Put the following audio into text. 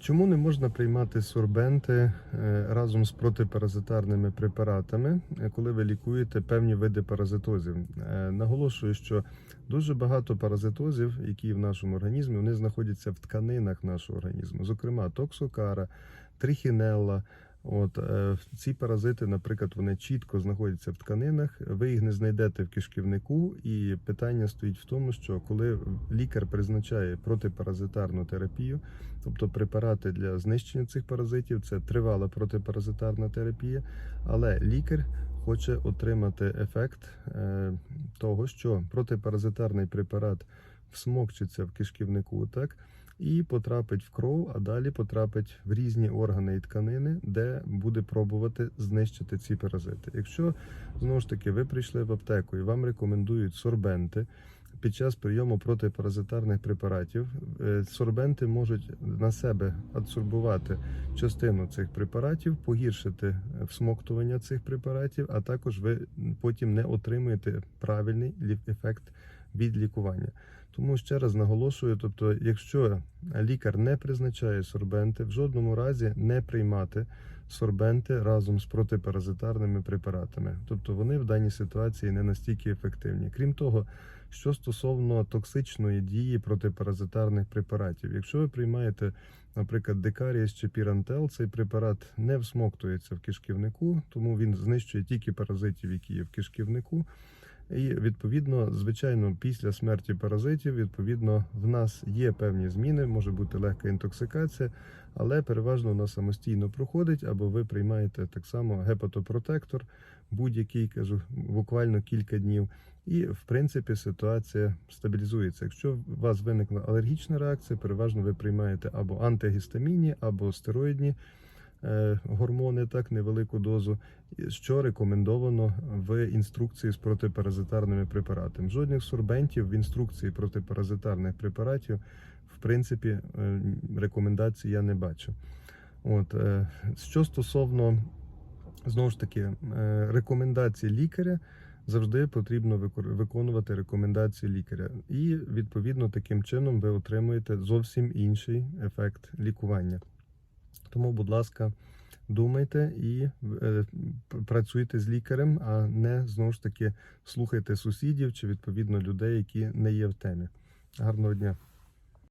Чому не можна приймати сорбенти е, разом з протипаразитарними препаратами, е, коли ви лікуєте певні види паразитозів? Е, Наголошую, що дуже багато паразитозів, які в нашому організмі, вони знаходяться в тканинах нашого організму, зокрема токсокара, трихінелла. От е, ці паразити, наприклад, вони чітко знаходяться в тканинах. Ви їх не знайдете в кишківнику, і питання стоїть в тому, що коли лікар призначає протипаразитарну терапію, тобто препарати для знищення цих паразитів, це тривала протипаразитарна терапія, але лікар хоче отримати ефект е, того, що протипаразитарний препарат всмокчиться в кишківнику, так і потрапить в кров, а далі потрапить в різні органи і тканини, де буде пробувати знищити ці паразити. Якщо знову ж таки ви прийшли в аптеку і вам рекомендують сорбенти. Під час прийому протипаразитарних препаратів е, сорбенти можуть на себе адсорбувати частину цих препаратів, погіршити всмоктування цих препаратів, а також ви потім не отримуєте правильний ефект від лікування. Тому ще раз наголошую: тобто, якщо лікар не призначає сорбенти, в жодному разі не приймати сорбенти разом з протипаразитарними препаратами. Тобто вони в даній ситуації не настільки ефективні. Крім того, що стосовно токсичної дії протипаразитарних препаратів, якщо ви приймаєте, наприклад, декаріс чи пірантел, цей препарат не всмоктується в кишківнику, тому він знищує тільки паразитів, які є в кишківнику. І відповідно, звичайно, після смерті паразитів, відповідно, в нас є певні зміни, може бути легка інтоксикація, але переважно вона самостійно проходить, або ви приймаєте так само гепатопротектор, будь-який кажу, буквально кілька днів. І в принципі ситуація стабілізується. Якщо у вас виникла алергічна реакція, переважно ви приймаєте або антигістамінні, або стероїдні гормони, так невелику дозу, що рекомендовано в інструкції з протипаразитарними препаратами. Жодних сорбентів в інструкції протипаразитарних препаратів, в принципі, е, рекомендацій я не бачу. От е, що стосовно знову ж таки е, рекомендацій лікаря. Завжди потрібно виконувати рекомендації лікаря, і відповідно таким чином ви отримуєте зовсім інший ефект лікування. Тому, будь ласка, думайте і е, працюйте з лікарем, а не знову ж таки слухайте сусідів чи відповідно людей, які не є в темі. Гарного дня!